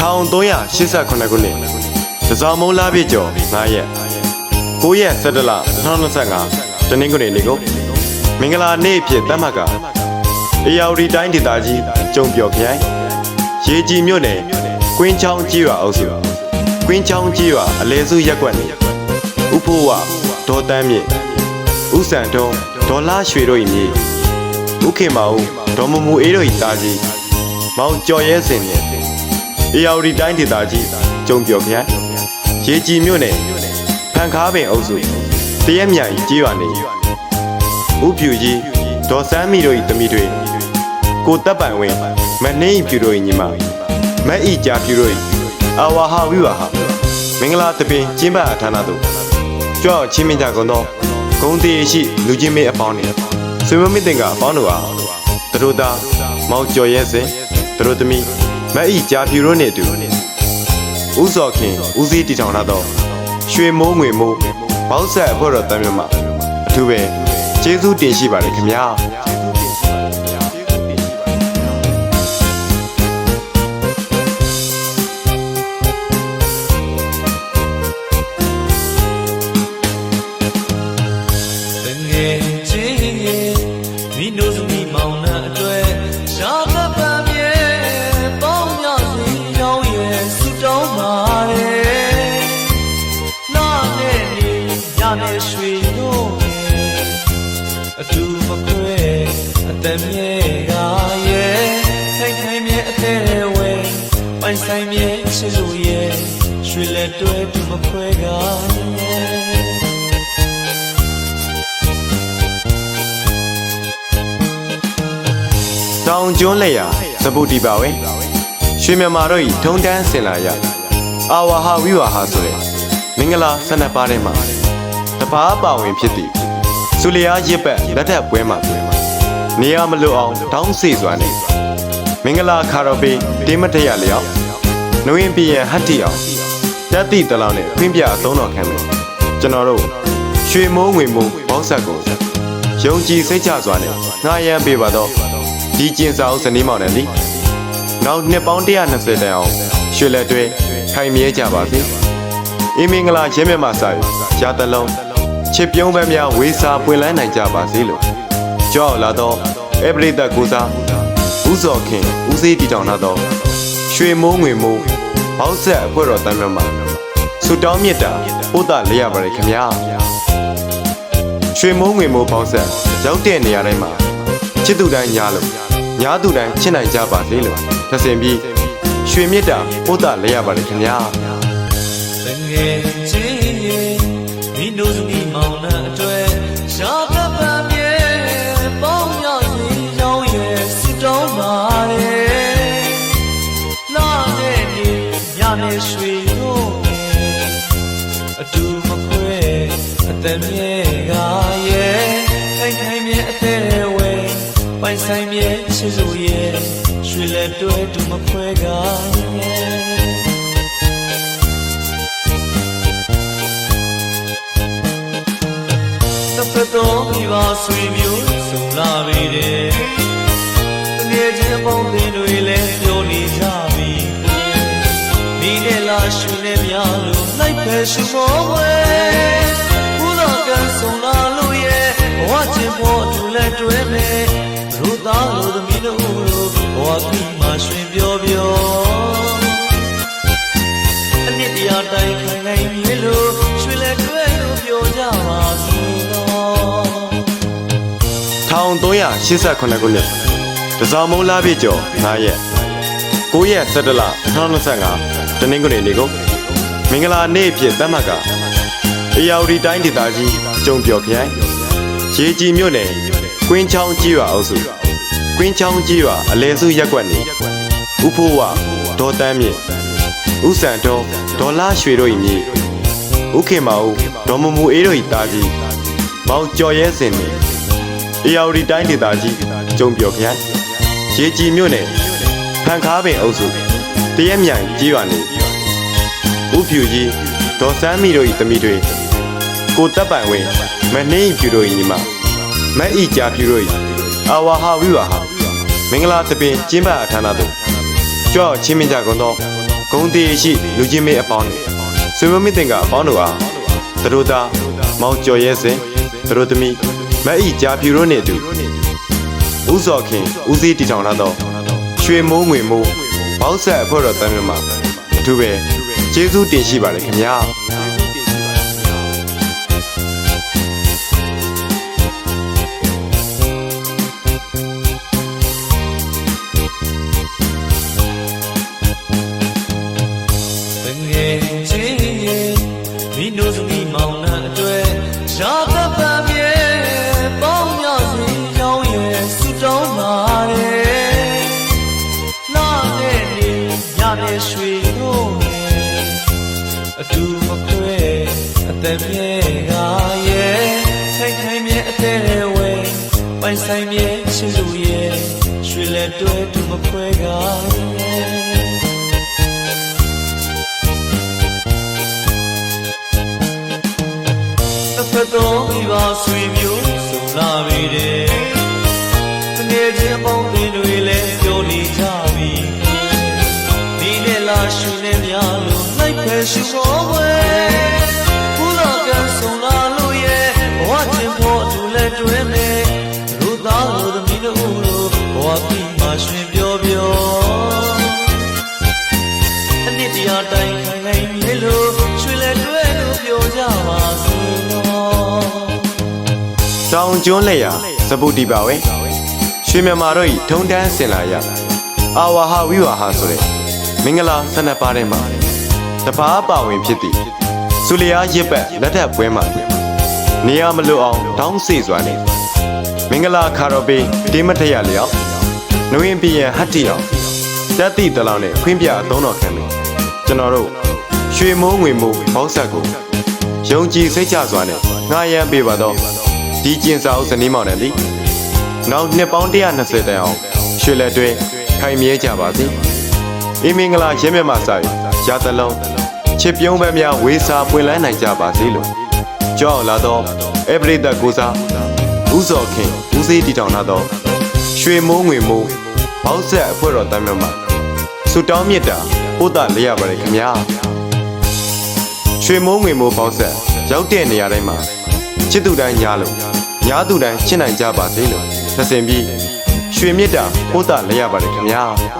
1388ခုနှစ်တစောင်းမုံလာပြည့်ကျော်9ရက်9ရက်17လ2025တနင်္ဂနွေနေ့ကိုမင်္ဂလာနေ့အဖြစ်သတ်မှတ်ကအေယာဝတီတိုင်းဒေသကြီးကျုံပြော်ခရိုင်ရေကြီးမြို့နယ်ကွင်းချောင်းကြီးရွာအုပ်စုကွင်းချောင်းကြီးရွာအလဲစုရက်ကွက်နေဥဖိုးဝဒေါ်တန်းမြင့်ဥဆန်ထုံးဒေါ်လာရွှေတို့၏မြေဥခေမောင်ဒေါ်မမူအေးတို့၏သားကြီးမောင်ကျော်ရဲစင်နှင့် အေယာဝတီတိုင်းဒေသကြီးကျုံပြော်ခရိုင်ရေကြီးမြို့နယ်ဖန်ခါပင်အုပ်စုတရက်မြိုင်ကြီးရွာနေဥဖြူကြီးဒေါ်စမ်းမီတို့၏တမိတွေကိုတပ်ပိုင်ဝင်မနှင်း၏ဖြူတို့၏ညီမမက်ဤကြာဖြူတို့၏အာဝါဟာဝိဝါဟာမင်္ဂလာတပင်ကျင်းပအဌာနသို့ကြွချင်းမင်းကြကုန်သောဂုံတီရှိလူချင်းမေးအပေါင်းနှင့်ဆွေမမင်းတင်ကအပေါင်းတို့အားသူတို့သားမောင်ကျော်ရဲစင်သူတို့သမီး မက်ဤကြာဖြူတို့နှင့်အတူဥစော်ခင်ဦးစီးတီထောင်လာသောရွှေမိုးငွေမိုးဘောက်ဆက်အဖွဲ့တော်တမ်းမြတ်မှာအထူးပဲကျေးဇူးတင်ရှိပါတယ်ခင်ဗျာ ပိုင်ဆိုင်မြဲချစ်လို့ရဲ့ရွှေလက်တွဲတူမခွဲကရဲ့တောင်ကျွန်းလက်ရသပုတိပါဝဲရွှေမြန်မာတို့ဤထုံတန်းစင်လာရအာဝါဟာဝိဝါဟာဆိုတဲ့မင်္ဂလာဆန္ဒပါတဲ့မှာတပားပါဝင်ဖြစ်သည်ဆူလျာရစ်ပတ်လက်ထပ်ပွဲမှာနေရမလို့အောင်တောင်းစေစွာနဲ့မ င်္ဂလာခါတော်ပေးတင်းမထရလျောက်နှဝင်းပြရဟတ်တီအောင်တက်တိတလောင်းနဲ့ဖင်းပြအသုံးတော်ခံမယ်ကျွန်တော်တို့ရွှေမိုးငွေမိုးဘောက်ဆက်ကိုယုံကြည်စိတ်ချစွာနဲ့ငှားရမ်းပေးပါတော့ဒီကျင်စာအုပ်ဇနီးမောင်နဲ့လीနောက်နှစ်ပေါင်း120တန်အောင်ရွှေလက်တွဲခိုင်မြဲကြပါစေအင်းမင်္ဂလာရဲမြတ်မစာရရာတလုံးချစ်ပြုံးပန်းများဝေစာပွင့်လန်းနိုင်ကြပါစေလို့ကြောက်လာတော့အပရိသတ်ကိုစား ဥစော်ခင်ဦးစေးတီတောင်လာတော့ရွှေမိုးငွေမိုးဘောက်ဆက်အဖွဲ့တော်တမ်းမြတ်မှာဆုတောင်းမြတ်တာပို့တာလေးရပါတယ်ခင်ဗျာရွှေမိုးငွေမိုးဘောက်ဆက်ရောက်တဲ့နေရာတိုင်းမှာချစ်သူတိုင်းညားလို့ညာသူတိုင်းချစ်နိုင်ကြပါစေလို့ထဆင်ပြီးရွှေမြတ်တာပို့တာလဲရပါတယ်ခင်ဗျာတငယ်ချင်းမိနိုးသမီးမောင်နှံအတွ နဲ့ရွှေတို့အတူမခွဲအသက်မြဲကရဲ့ခိုင်ခိုင်မြဲအသေးဝဲပိုင်ဆိုင်မြဲချစ်လို့ရဲ့ရွှေလက်တွဲတူမခွဲကရဲ့တစ်ဖက်တော့မိဘဆွေမျိုး ဒီနဲ့လာရှူနေများလို့လိုက်ပဲရှူမောဝဲဘုရားကဆုံလာလို့ရဲ့ဘဝချင်းပေါ်အတူလက်တွဲမယ်ရူသားလို့သမီးတို့တို့ဘဝပြီးမှရွှင်ပြောပြောအနစ်တရားတိုင်းခိုင်ခိုင်မြေလို့ရွှေလက်တွဲလို့ပြောကြပါစေတော့1388ခုနှစ်တစောင်းမုံလာပြည့်ကျော်9ရက်9ရက်17လ2025 တနင်္ဂနွေနေ့ကိုမင်္ဂလာနေ့အဖြစ်သတ်မှတ်ကအေယာဝတီတိုင်းဒေသကြီးကျုံပြော်ခရိုင်ရေကြီးမြို့နယ်ကွင်းချောင်းကြီးရွာအုပ်စုကွင်းချောင်းကြီးရွာအလဲစုရက်ကွက်နေဥဖိုးဝဒေါ်တန်းမြင့်ဥဆန်ထုံးဒေါ်လာရွှေတို့၏မြေဥခေမောင်ဒေါ်မမူအေးတို့၏သားကြီးမောင်ကျော်ရဲစင်နှင့်အေယာဝတီတိုင်းဒေသကြီးကျုံပြော်ခရိုင်ရေကြီးမြို့နယ်ဖန်ခါပင်အုပ်စု တရက်မြိုင်ကြီးရွာနေဥဖြူကြီးဒေါ်စမ်းမီတို့၏တမိတွေကိုတပ်ပိုင်ဝင်မနှင်း၏ဖြူတို့၏ညီမမက်ဤကြာဖြူတို့၏အာဝါဟာဝိဝါဟာမင်္ဂလာသပင်ကျင်းပအဌာနသို့ကြွချင်းမင်းကြကုန်သောဂုံတီရှိလူချင်းမေးအပေါင်းတွေဆွေမမင်းတင်ကအပေါင်းတို့အားသူတို့သားမောင်ကျော်ရဲစင်သူတို့သမီးမက်ဤကြာဖြူတို့နှင့်အတူဥစော်ခင်ဦးစည်းတီထောင်လာသောရွှေမိုးငွေမိုး ဘောက်ဆက်အဖွဲ့တော်တမ်းမြတ်မှာအထူးပဲကျေးဇူးတင်ရှိပါတယ်ခင်ဗျာ အသက်မြဲကရဲ့ထိုင်ထိုင်မြဲအသက်ဝဲပိုင်ဆိုင်မြဲချစ်လို့ရဲ့ရွှေလက်တွဲတူမခွဲကရဲ့တစ်ဖက်တော့ဒီပါဆွေမျိုးစုံလာပြီတဲ့တကယ်ချင်းပေါင်းတင်တွေလည်းပြောနေကြပြီဒီနဲ့လာရှူနေများလို့လိုက်ဖယ်ရှူဖို့ပဲ တောင်ကျွန်းလက်ရစပုတိပါဝဲရွှေမြန်မာတို့ဤထုံတန်းစင်လာရအာဝါဟဝိဝါဟာဆိုတဲ့မင်္ဂလာဆန္ဒပါးထဲမှာတပားပါဝင်ဖြစ်သည်စူလျာရစ်ပတ်လက်ထပ်ပွဲမှာနေရမလို့အောင်တောင်းစေစွာနဲ့မင်္ဂလာခါတော်ပေးတေးမထရလျောက်နဝင်းပြရဟတ်တီအောင်တက်တိတလောင်နဲ့ခွင်းပြအသုံးတော်ခံမယ်ကျွန်တော်တို့ရွှေမိုးငွေမိုးဘောက်ဆက်ကိုယုံကြည်စိတ်ချစွာနဲ့ငှားရမ်းပေးပါတော့ ဒီကျင်စာအုပ်ဇနီးမောင်တယ်လीနောက်နှစ်ပေါင်း120တန်အောင်ရွှေလက်တွဲခိုင်မြဲကြပါစေအင်းမင်္ဂလာရဲမြတ်မစာရီရာသလုံးချစ်ပြုံးပဲများဝေစာပွင့်လန်းနိုင်ကြပါစေလို့ကြောက်လာတော့အပရိသတ်ကိုစားဥစော်ခင်ဦးစေးတီတောင်လာတော့ရွှေမိုးငွေမိုးဘောက်ဆက်အဖွဲ့တော်တမ်းမြတ်မှာဆူတောင်းမြတ်တာပို့တာလေးရပါတယ်ခင်ဗျာရွှေမိုးငွေမိုးဘောက်ဆက်ရောက်တဲ့နေရာတိုင်းမှာ ချစ်သူတိုင်းညားလို့ညားသူတိုင်းချစ်နိုင်ကြပါစေလို့သက်စင်ပြီးရွှေမြတ်တာပို့တာလဲရပါတယ်ခင်ဗျာ